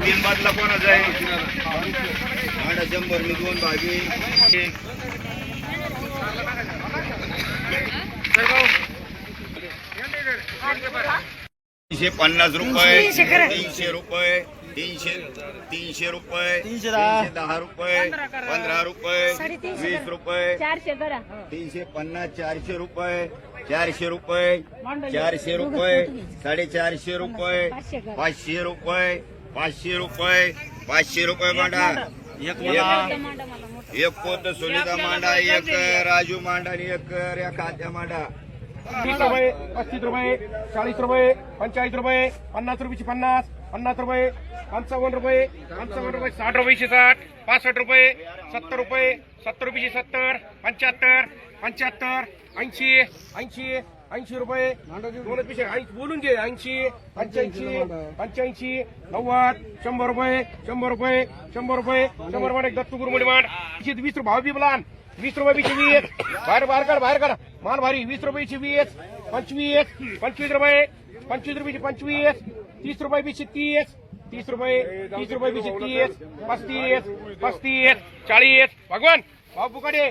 तीन बाजूला कोणाचा आहे? शंभर मी दोन भागी. तीनशे पन्नास रुपये तीनशे रुपये तीनशे तीनशे रुपये तीनशे दहा. रुपये पंधरा रुपये वीस रुपये. तीनशे पन्नास चारशे रुपये चारशे रुपये चारशे रुपये साडेचारशे रुपये पाचशे रुपये पाचशे रुपये पाचशे रुपये मांडा. एक मांडा. मला मोठं. एक पोत सुनीता मांडा एक राजू मांडा आणि एक रेखा त्या मांडा. तीस रुपये पस्तीस रुपये चाळीस रुपये पंचेचाळीस रुपये पन्नास रुपयाची पन्नास पन्नास रुपये पंचावन्न रुपये पंचावन्न रुपये साठ रुपयाची साठ पासष्ट रुपये सत्तर रुपये सत्तर रुपयाची सत्तर पंच्याहत्तर पंच्याहत्तर ऐंशी ऐंशी ऐंशी रुपये. दोनच ऐंशी बोलून घे. ऐंशी पंच्याऐंशी पंच्याऐंशी नव्वद शंभर रुपये शंभर रुपये शंभर रुपये शंभर रुपये दत्तू गुरुमडी मांड वीस वीस रुपये. भाव बी प्लान वीस रुपयाची वीस. बाहेर बाहेर काढ बाहेर काढ. माल भारी. वीस रुपयाची वीस पंचवीस पंचवीस रुपये पंचवीस रुपयाची पंचवीस तीस रुपये बीची तीस तीस रुपये तीस रुपये बीची तीस पस्तीस पस्तीस चाळीस. भगवान भाऊ पुकाडे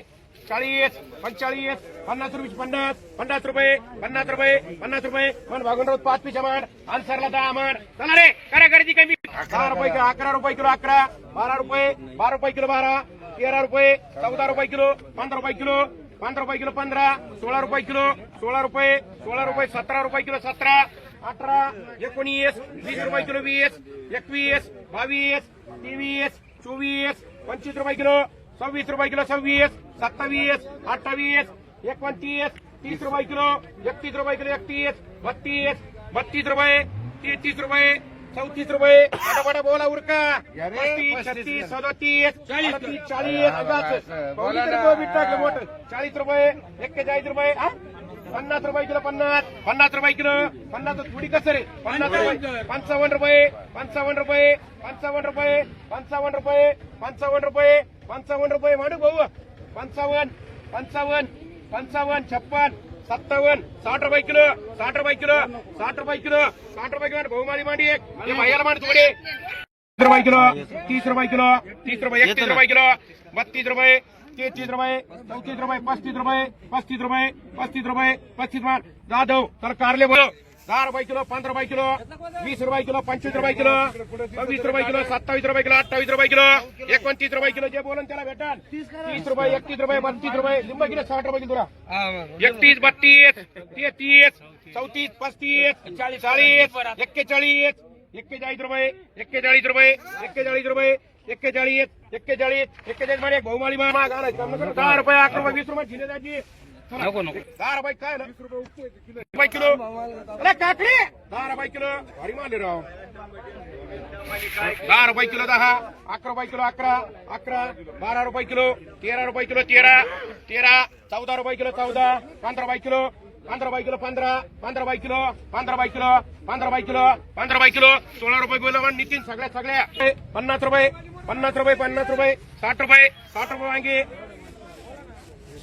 चाळीस पंचाळीस पन्नास रुपये पन्नास पन्नास रुपये पन्नास रुपये पन्नास रुपये पण भागून पाच पिशा मांड आन्सरला दहा मांड चला रे करा गर्दी कमी अकरा रुपये किलो अकरा रुपये किलो अकरा बारा रुपये बारा रुपये किलो बारा तेरा रुपये चौदा रुपये किलो पंधरा रुपये किलो पंधरा रुपये किलो पंधरा सोळा रुपये किलो सोळा रुपये सोळा रुपये सतरा रुपये किलो सतरा अठरा एकोणीस वीस रुपये किलो वीस एकवीस बावीस तेवीस चोवीस पंचवीस रुपये किलो सव्वीस रुपये किलो सव्वीस सत्तावीस अठ्ठावीस एकोणतीस तीस रुपये किलो एकतीस रुपये किलो एकतीस बत्तीस बत्तीस रुपये तेहतीस रुपये चौतीस रुपये. पटापटा बोला उरका. पस्तीस छत्तीस सदोतीस चाळीस चाळीस मोठं. चाळीस रुपये एक्केचाळीस रुपये हा? पन्नास रुपये किलो पन्नास. पन्नास रुपये किलो. पन्नास थोडी कसं रे? पन्नास रुपये. पंचावन्न रुपये पंचावन्न रुपये पंचावन्न रुपये पंचावन्न रुपये पंचावन्न रुपये पंचावन्न रुपये. मांडू भाऊ. पंचावन्न पंचावन्न पंचावन्न छप्पन सत्तावन्न साठ रुपये किलो साठ रुपये किलो साठ रुपये किलो साठ रुपये किलो बहुमारी मारी मांडी एक हे भाईला मांड थोडे रुपये किलो तीस रुपये किलो तीस रुपये एकतीस रुपये किलो बत्तीस रुपये तेहतीस रुपये चौतीस रुपये पस्तीस रुपये पस्तीस रुपये पस्तीस रुपये पस्तीस मान जाधव तर कारले बोलो दहा रुपये किलो पंधरा रुपये किलो वीस रुपये किलो पंचवीस रुपये किलो सव्वीस रुपये किलो सत्तावीस रुपये किलो अठ्ठावीस रुपये किलो एकोणतीस रुपये किलो जे बोलन त्याला भेटल तीस रुपये एकतीस रुपये बत्तीस रुपये लिंब किलो साठ रुपये किलो तुला. एकतीस बत्तीस तेहतीस चौतीस पस्तीस चाळीस चाळीस एक्केचाळीस एक्केचाळीस रुपये एक्केचाळीस रुपये एक्केचाळीस रुपये एक्केचाळीस एक्केचाळीस एक्केचाळीस. मध्ये बहुमाळी महाग दहा रुपये अकरा रुपये वीस रुपये झिले जायची नको नको. दहा रुपये काय ना रुपये किलो. अरे काकडे! दहा रुपये किलो. भारी मारले राव. दहा रुपये किलो दहा अकरा रुपये किलो अकरा अकरा बारा रुपये किलो तेरा रुपये किलो तेरा तेरा चौदा रुपये किलो चौदा पंधरा रुपये किलो पंधरा रुपये किलो पंधरा पंधरा रुपये किलो पंधरा रुपये किलो पंधरा रुपये किलो पंधरा रुपये किलो सोळा रुपये किलो पण नितीन सगळ्या सगळ्या. पन्नास रुपये पन्नास रुपये पन्नास रुपये साठ रुपये साठ रुपये वांगे.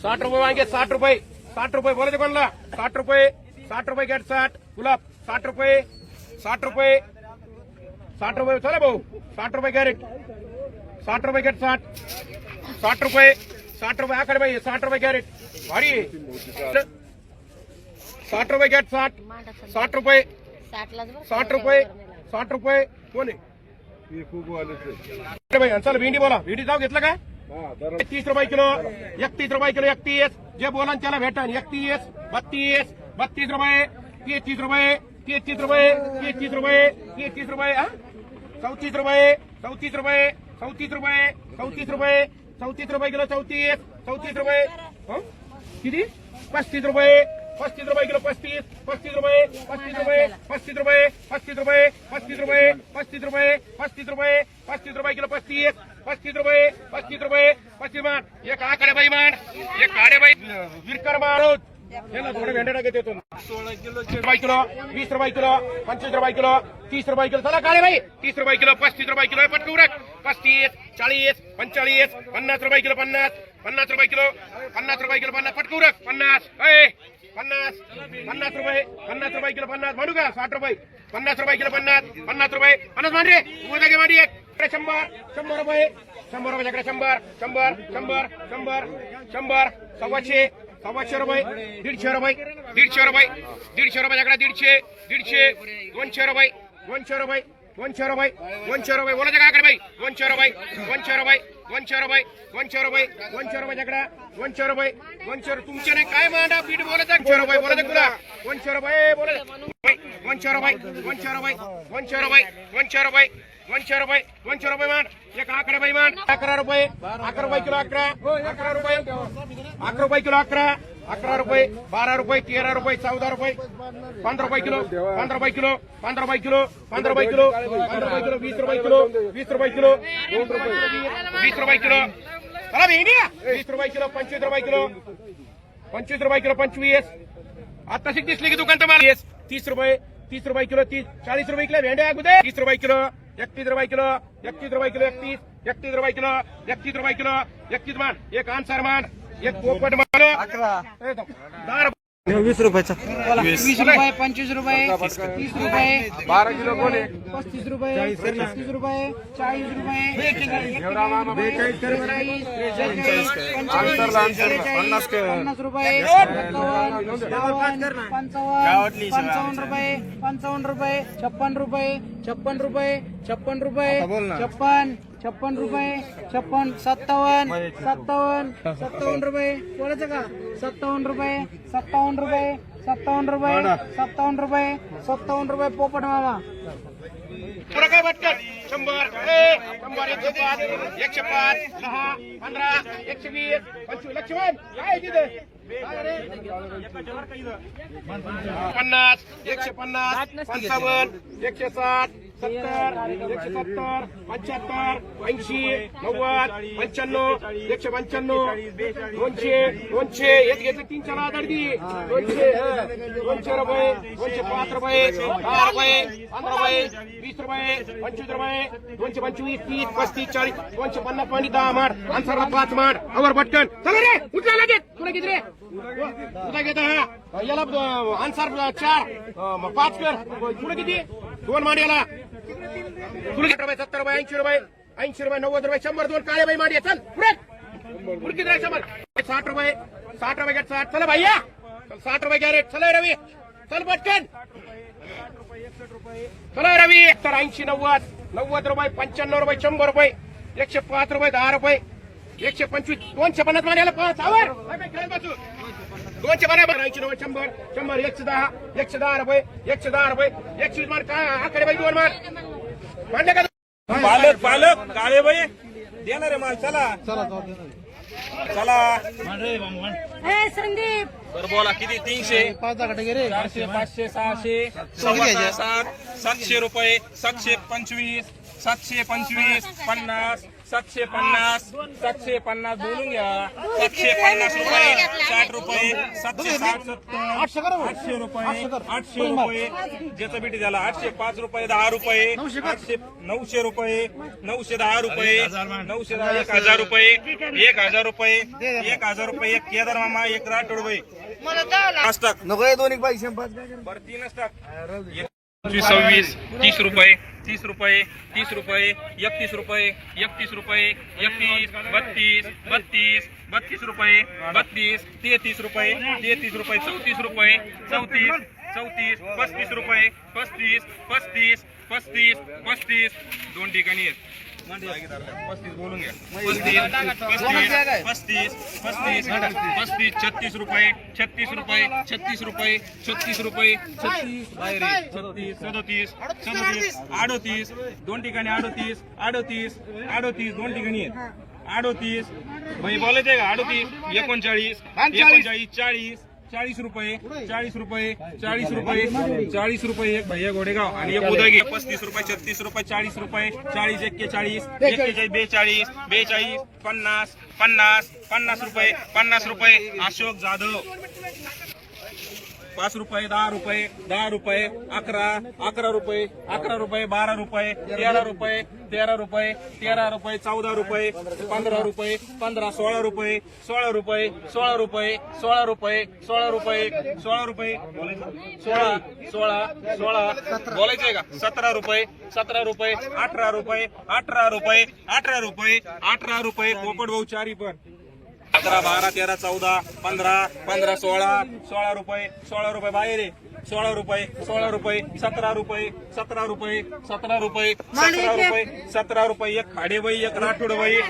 साठ रुपये वांगे साठ रुपये. साठ रुपये बोलायचं कोणला? साठ रुपये. साठ रुपये गॅट साठ. गुलाब साठ रुपये. साठ रुपये. साठ रुपये. चला भाऊ. साठ रुपये कॅरेट. साठ रुपये कॅरेट साठ. साठ रुपये. साठ रुपये आकडे बाई. साठ रुपये कॅरेट. भारी. साठ रुपये कॅरेट साठ. साठ रुपये. साठ रुपये. साठ रुपये. कोण आहे? चला भेंडी बोला. भेंडी जाऊ घेतलं काय? एकतीस रुपये किलो एकतीस रुपये किलो एकतीस. जे बोलन त्याला भेटन. एकतीस बत्तीस बत्तीस रुपये तेहतीस रुपये तेहतीस रुपये तेहतीस रुपये तेहतीस रुपये हा? चौतीस रुपये चौतीस रुपये चौतीस रुपये चौतीस रुपये चौतीस रुपये किलो चौतीस चौतीस रुपये. हो? किती? पस्तीस रुपये. पस्तीस रुपये किलो पस्तीस पस्तीस रुपये पस्तीस रुपये पस्तीस रुपये पस्तीस रुपये पस्तीस रुपये पस्तीस रुपये पस्तीस रुपये पस्तीस रुपये किलो पस्तीस पस्तीस रुपये पस्तीस रुपये पस्तीस मान एक आकडे बाई मान एक काडे बाई विरकर मारो भेंडे टाकत येतो सोळा किलो रुपये किलो वीस रुपये किलो पंचवीस रुपये किलो तीस रुपये किलो चला काळे बाई तीस रुपये किलो पस्तीस रुपये किलो पटकन उरक पस्तीस चाळीस पंचेचाळीस पन्नास रुपये किलो पन्नास पन्नास रुपये किलो पन्नास रुपये किलो पन्नास पटकन उरक पन्नास ए पन्नास पन्नास रुपये पन्नास रुपये किलो पन्नास. म्हणू का साठ रुपये. पन्नास रुपये किलो पन्नास पन्नास रुपये. पन्नास मान रे उद्या मान एक. शंभर शंभर रुपये. शंभर रुपये शंभर शंभर शंभर शंभर शंभर. सव्वाशे सव्वाशे रुपये दीडशे रुपये दीडशे रुपये दीडशे रुपये दीडशे दीडशे दोनशे रुपये दोनशे रुपये दोनशे रुपये दोनशे रुपये. बोलायचं काय बाई. दोनशे रुपये दोनशे रुपये. दोनशे रुपये दोनशे रुपये दोनशे रुपये जकडा दोनशे रुपये दोनशे तुमचे नाही काय मांडा? पीठ बोलत दोनशे रुपये बोलत तुला. दोनशे रुपये बोलत दोनशे रुपये दोनशे रुपये दोनशे रुपये दोनशे रुपये दोनशे रुपये दोनशे रुपये मान एक अकरा बाई मान अकरा रुपये. अकरा रुपये किलो अकरा. अकरा रुपये. अकरा रुपये किलो अकरा. अकरा रुपये बारा रुपये तेरा रुपये चौदा रुपये पंधरा रुपये किलो पंधरा रुपये किलो पंधरा रुपये किलो पंधरा रुपये किलो पंधरा रुपये किलो वीस रुपये किलो वीस रुपये किलो दोन रुपये वीस रुपये किलो चला भेंडी वीस रुपये किलो पंचवीस रुपये किलो पंचवीस रुपये किलो पंचवीस आता शिक दिसली की दुकान तुम्हाला येस तीस रुपये तीस रुपये किलो तीस चाळीस रुपये किलो भेंड्या अगोदर तीस रुपये किलो एकतीस रुपये किलो एकतीस रुपये किलो एकतीस एकतीस रुपये किलो एकतीस रुपये किलो एकतीस मान एक आन्सर मान एक पोपट अकरा. वीस रुपयाचा. वीस. रुपये पंचवीस रुपये तीस रुपये. बारा किलो कोणी पस्तीस रुपये पस्तीस रुपये चाळीस रुपये. पन्नास रुपये पंचावन्न रुपये पंचावन्न रुपये छप्पन रुपये छप्पन रुपये छप्पन रुपये छप्पन. छप्पन रुपये छप्पन सत्तावन्न सत्तावन्न सत्तावन्न रुपये. बोलायचं का? सत्तावन्न रुपये सत्तावन्न रुपये सत्तावन्न रुपये सत्तावन्न रुपये सत्तावन्न रुपये पोपट मामा पुढं काय शंभर ए, शंभर एकशे पाच एकशे पाच दहा पंधरा एकशे वीस पंचवीस लक्ष्मण काय तिथे? पन्नास एकशे पन्नास पंचावन्न एकशे साठ सत्तर एकशे सत्तर पंच्याहत्तर ऐंशी नव्वद पंच्याण्णव एकशे पंच्याण्णव दोनशे दोनशे एक घेतलं तीन चार हजार दी. दोनशे दोनशे रुपये दोनशे पाच रुपये दहा रुपये पंधरा रुपये वीस रुपये पंचवीस रुपये दोनशे पंचवीस तीस पस्तीस चाळीस दोनशे पन्नास पाणी दहा माड अंसरला पाच माड अवर भटकन चला रे उठला लगेच. तुला किती रे? तुला घेत याला अन्सार चार पाच कर. पुढे किती? दोन माड याला. रुपये सत्तर रुपये ऐंशी रुपये ऐंशी रुपये नव्वद रुपये शंभर दोन काळे बाई माडी चल पुढे. पुढे शंभर. साठ रुपये साठ रुपये घ्या साठ. चला भैया. साठ रुपये घ्या रे चला रवी. चल पटकन. चला रवी. तर ऐंशी नव्वद नव्वद रुपये पंच्याण्णव रुपये शंभर रुपये एकशे पाच रुपये दहा रुपये एकशे पंचवीस दोनशे पन्नास मान्याला पाच. आवर. बसू? दोनशे बरोबर ऐंशी रुपये शंभर शंभर एकशे दहा एकशे दहा रुपये एकशे दहा रुपये एकशे वीस मार काय आकडे बाई दोन मार मांडले का? पालक पालक काळे बाई देणार आहे माल चला. चला ए संदीप. तर बोला किती? तीनशे. चारशे पाचशे सहाशे. सव्वा सात सातशे रुपये सातशे पंचवीस सातशे पंचवीस पन्नास सातशे पन्नास सातशे पन्नास बोलून घ्या. सातशे पन्नास रुपये साठ रुपये सातशे साठ सत्तर आठशे रुपये आठशे रुपये ज्याचं बिटी झाला आठशे पाच रुपये दहा रुपये आठशे नऊशे रुपये नऊशे दहा रुपये नऊशे दहा एक हजार रुपये एक हजार रुपये एक हजार रुपये एक केदार मामा एक राठोड रुपये पाच टाक नको दोन एक पैसे बरं तीनच टाक सव्वीस तीस रुपये. तीस रुपये तीस रुपये एकतीस रुपये एकतीस रुपये एकतीस बत्तीस बत्तीस बत्तीस रुपये बत्तीस तेहतीस रुपये तेहतीस रुपये चौतीस रुपये चौतीस चौतीस पस्तीस रुपये पस्तीस पस्तीस पस्तीस पस्तीस दोन ठिकाणी आहेत. पस्तीस बोलून घ्या पस्तीस पस्तीस पस्तीस पस्तीस छत्तीस रुपये छत्तीस रुपये छत्तीस रुपये छत्तीस रुपये छत्तीस बाहेर छत्तीस सदोतीस सदोतीस अडोतीस दोन ठिकाणी अडोतीस अडोतीस अडोतीस दोन ठिकाणी आहेत अडोतीस भाई बोलायचंय का अडोतीस एकोणचाळीस एकोणचाळीस चाळीस चाळीस रुपये चाळीस रुपये चाळीस रुपये चाळीस रुपये एक भैया गोडेगाव आणि एक उदगी पस्तीस रुपये छत्तीस रुपये चाळीस रुपये चाळीस एक्केचाळीस एक्केचाळीस बेचाळीस बेचाळीस पन्नास पन्नास पन्नास रुपये पन्नास रुपये. अशोक जाधव. पाच रुपये दहा रुपये दहा रुपये अकरा अकरा रुपये अकरा रुपये बारा रुपये तेरा रुपये तेरा रुपये तेरा रुपये चौदा रुपये पंधरा रुपये पंधरा सोळा रुपये सोळा रुपये सोळा रुपये सोळा रुपये सोळा रुपये सोळा रुपये सोळा सोळा सोळा. बोलायचंय का? सतरा रुपये सतरा रुपये अठरा रुपये अठरा रुपये अठरा रुपये अठरा रुपये. पोपट भाऊ चारी पण. अकरा बारा तेरा चौदा पंधरा पंधरा सोळा सोळा रुपये सोळा रुपये बाहेर सोळा रुपये सोळा रुपये सतरा रुपये सतरा रुपये सतरा रुपये सतरा रुपये सतरा रुपये एक खाडेबाई एक राठोडबाई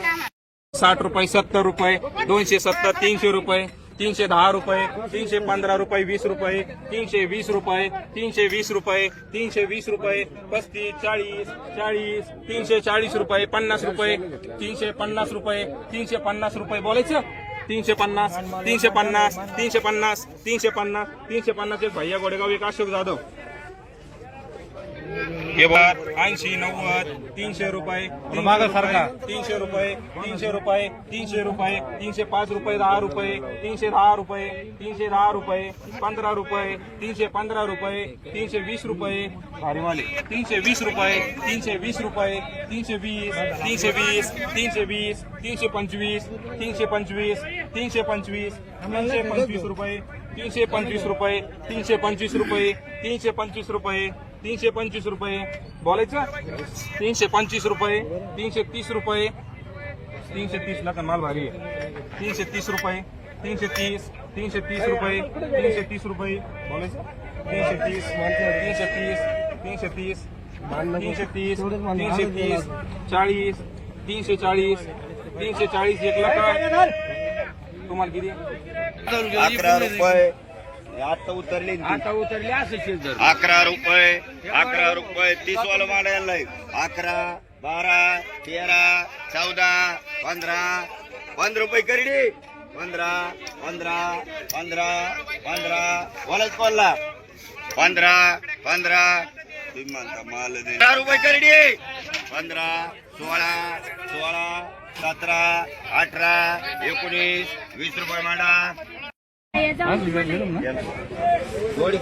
साठ रुपये सत्तर रुपये दोनशे सत्तर तीनशे रुपये. तीनशे दहा रुपये तीनशे पंधरा रुपये वीस रुपये तीनशे वीस रुपये तीनशे वीस रुपये तीनशे वीस रुपये पस्तीस चाळीस चाळीस तीनशे चाळीस रुपये पन्नास रुपये तीनशे पन्नास रुपये तीनशे पन्नास रुपये बोलायचं? तीनशे पन्नास तीनशे पन्नास तीनशे पन्नास तीनशे पन्नास तीनशे पन्नास. एक भैया गोडेगाव एक अशोक जाधव. ऐंशी नव्वद तीनशे रुपये तीनशे रुपये तीनशे रुपये तीनशे रुपये तीनशे पाच रुपये दहा रुपये तीनशे दहा रुपये तीनशे दहा रुपये पंधरा रुपये तीनशे पंधरा रुपये तीनशे वीस रुपये भारीवाले तीनशे वीस रुपये तीनशे वीस रुपये तीनशे वीस तीनशे वीस तीनशे वीस तीनशे पंचवीस तीनशे पंचवीस तीनशे पंचवीस तीनशे पंचवीस रुपये तीनशे पंचवीस रुपये तीनशे पंचवीस रुपये तीनशे पंचवीस रुपये तीनशे पंचवीस रुपये. बोलायचं? तीनशे पंचवीस रुपये तीनशे तीस रुपये. तीनशे तीस ला माल भारी आहे. तीनशे तीस रुपये तीनशे तीस तीनशे तीस रुपये तीनशे तीस रुपये. बोलायचं? तीनशे तीस तीनशे तीस तीनशे तीस तीनशे तीस तीनशे तीस चाळीस तीनशे चाळीस तीनशे चाळीस एक लाख. तुम्हाला किती? अकरा रुपये. आता उतरले आता उतरले अकरा रुपये अकरा रुपये. तीस वाला माडायला अकरा बारा तेरा चौदा पंधरा. पंधरा रुपये करडी पंधरा पंधरा पंधरा पंधरा. वालाच पडला. पंधरा पंधरा. तुम्ही म्हणता माल दे. दहा रुपये करडी पंधरा सोळा सोळा सतरा अठरा एकोणीस वीस रुपये मांडा. जोडी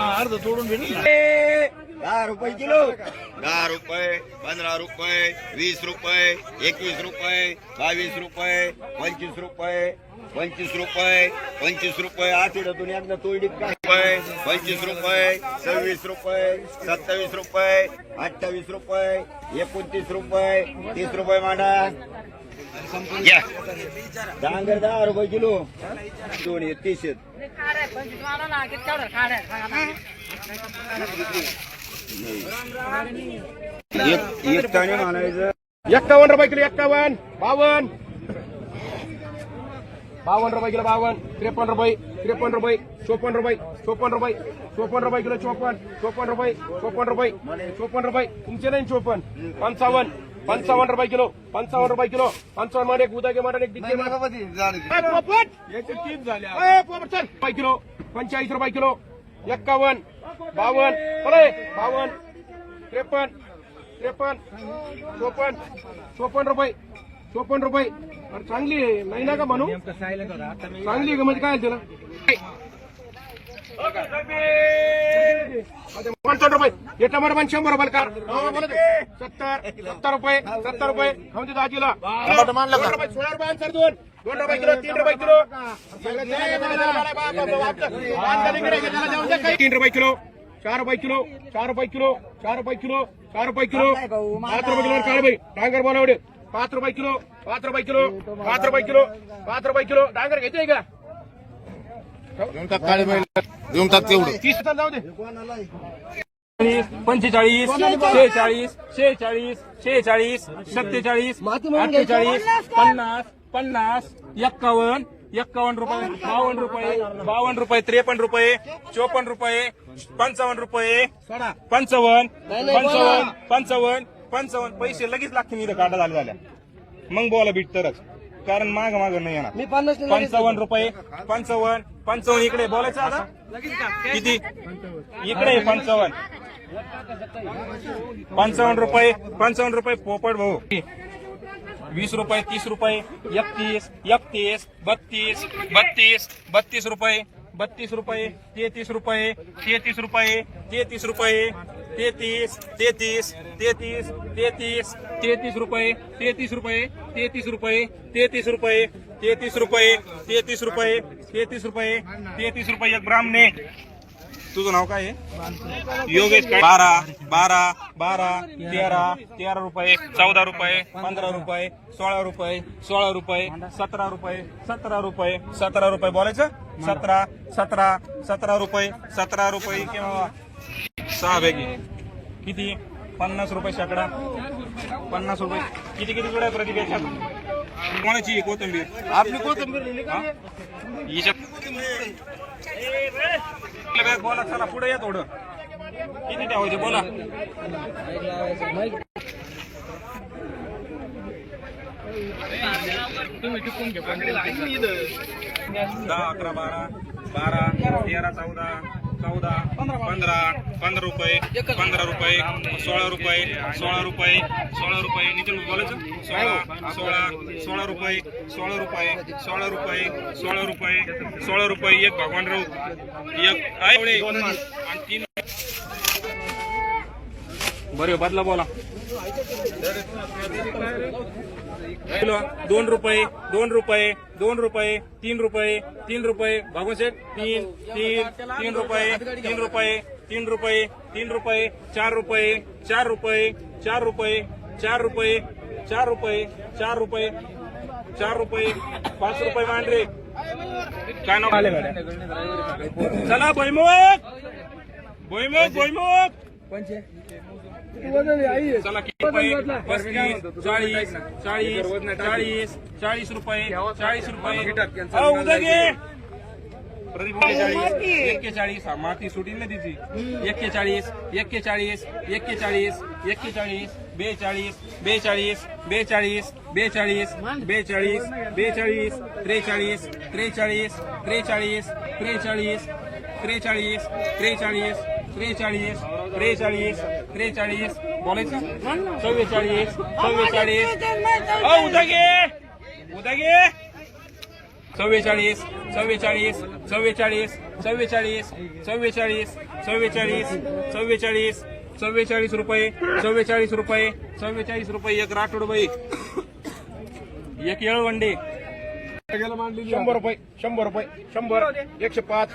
अर्ध तोडून भेटेल दहा रुपये किलो दहा रुपये पंधरा रुपये वीस रुपये एकवीस रुपये बावीस रुपये पंचवीस रुपये पंचवीस रुपये पंचवीस रुपये आठवड्यातून एकदा तोडी रुपये पंचवीस रुपये सव्वीस रुपये सत्तावीस रुपये अठ्ठावीस रुपये एकोणतीस रुपये तीस रुपये मांडा. घ्या. डांगर दहा रुपये किलो. दोन आहेत, तीस आहेत. एक एक एक्कावन्न रुपये किलो एक्कावन्न बावन्न. बावन्न रुपये किलो बावन्न. त्रेपन्न रुपये त्रेपन्न रुपये चोपन्न रुपये चोपन्न रुपये चोपन्न रुपये किलो चोपन्न चोपन्न रुपये चोपन्न रुपये चोपन्न रुपये. तुमचे नाही चोपन्न? पंचावन्न. पंचावन्न रुपये किलो पंचावन्न रुपये किलो. पंचावन्नमध्ये एक उद्या मध्ये एक याचे तीन झाले रुपये किलो पंचेचाळीस रुपये किलो. एक्कावन्न बावन्न अरे बावन्न त्रेपन्न त्रेपन्न चोपन्न चोपन्न रुपये चोपन्न रुपये. चांगली आहे. नाही ना का म्हणू चांगली आहे का? म्हणजे काय त्याला पंचावन्न रुपये हे टमाटर पण शंभर रुपये कार सत्तर सत्तर रुपये सत्तर रुपये खाऊन दे दाजीला दोन रुपये सोळा रुपये सर दोन दोन रुपये किलो तीन रुपये किलो तीन रुपये किलो चार रुपये किलो चार रुपये किलो चार रुपये किलो चार रुपये किलो पाच रुपये किलो काळ बाई डांगर बनवडे पाच रुपये किलो पाच रुपये किलो पाच रुपये किलो पाच रुपये किलो डांगर घेते का तीस जाऊ दे. पंचेचाळीस शेहेचाळीस शेहेचाळीस शेहेचाळीस सत्तेचाळीस अठ्ठेचाळीस पन्नास पन्नास एक्कावन्न एक्कावन्न रुपये बावन्न रुपये बावन्न रुपये त्रेपन्न रुपये चोपन्न रुपये पंचावन्न रुपये पंचावन्न पंचावन्न पंचावन्न पंचावन्न. पैसे लगेच लागतील इथं काढा झाल्या झाल्या. मग बोला बीट तरच. कारण माग माग नाही येणार. मी पन्नास पंचावन्न रुपये पंचावन्न पंचावन्न इकडे बोलायचं आता? किती? इकडे पंचावन्न. पंचावन्न रुपये पंचावन्न रुपये पोपट भाऊ. वीस रुपये तीस रुपये एकतीस एकतीस बत्तीस बत्तीस बत्तीस रुपये. बत्तीस रुपये तेहतीस रुपये तेहतीस रुपये तेहतीस रुपये तेहतीस तेहतीस तेहतीस तेहतीस तेहतीस रुपये तेहतीस रुपये तेहतीस रुपये तेहतीस रुपये तेहतीस रुपये तेहतीस रुपये तेहतीस रुपये तेहतीस रुपये एक ब्राह्मणे तुझं नाव काय आहे? योगेश काय? बारा बारा बारा तेरा तेरा रुपये चौदा रुपये पंधरा रुपये सोळा रुपये सोळा रुपये सतरा रुपये सतरा रुपये सतरा रुपये बोलायचं? सतरा सतरा सतरा रुपये सतरा रुपये किंवा सहा पैकी किती? पन्नास रुपये शेकडा. पन्नास रुपये. किती किती जुड्या प्रतिभेच्या कोणाची? कोथिंबीर. आपली कोथिंबीर. बोला चला पुढे या थोडं. किती ठेवायचे? बोला. दहा अकरा बारा. बारा तेरा चौदा. चौदा पंधरा पंधरा रुपये पंधरा रुपये सोळा रुपये सोळा रुपये सोळा रुपये. नितीन बोलायचं? सोळा सोळा सोळा रुपये सोळा रुपये सोळा रुपये सोळा रुपये सोळा रुपये. एक भगवान राऊत एक आहे. आणि तीन बरे बदला बोला. किलो दोन रुपये दोन रुपये दोन रुपये तीन रुपये तीन रुपये. भागवत सेठ तीन तीन तीन रुपये तीन रुपये तीन रुपये तीन रुपये चार रुपये चार रुपये चार रुपये चार रुपये चार रुपये चार रुपये चार रुपये पाच रुपये मांडरे काय नाव? आले चला भैमुख भैमुख भैमुख चला किती रुपये पस्तीस चाळीस चाळीस चाळीस चाळीस रुपये चाळीस रुपये. अहो, उद्या घे. प्रदीप चाळीस एक्केचाळीस. हा माती सुटील ना तिची. एक्केचाळीस एक्केचाळीस एक्केचाळीस एक्केचाळीस बेचाळीस बेचाळीस बेचाळीस बेचाळीस बेचाळीस बेचाळीस त्रेचाळीस त्रेचाळीस त्रेचाळीस त्रेचाळीस त्रेचाळीस त्रेचाळीस त्रेचाळीस त्रेचाळीस त्रेचाळीस. बोलायचं? चव्वेचाळीस चव्वेचाळीस उदगे उदगे चव्वेचाळीस चव्वेचाळीस चव्वेचाळीस चव्वेचाळीस चव्वेचाळीस चव्वेचाळीस चव्वेचाळीस चव्वेचाळीस रुपये चव्वेचाळीस रुपये चव्वेचाळीस रुपये एक राठोड बाई. एक येळवंडे. शंभर रुपये शंभर रुपये शंभर एकशे पाच.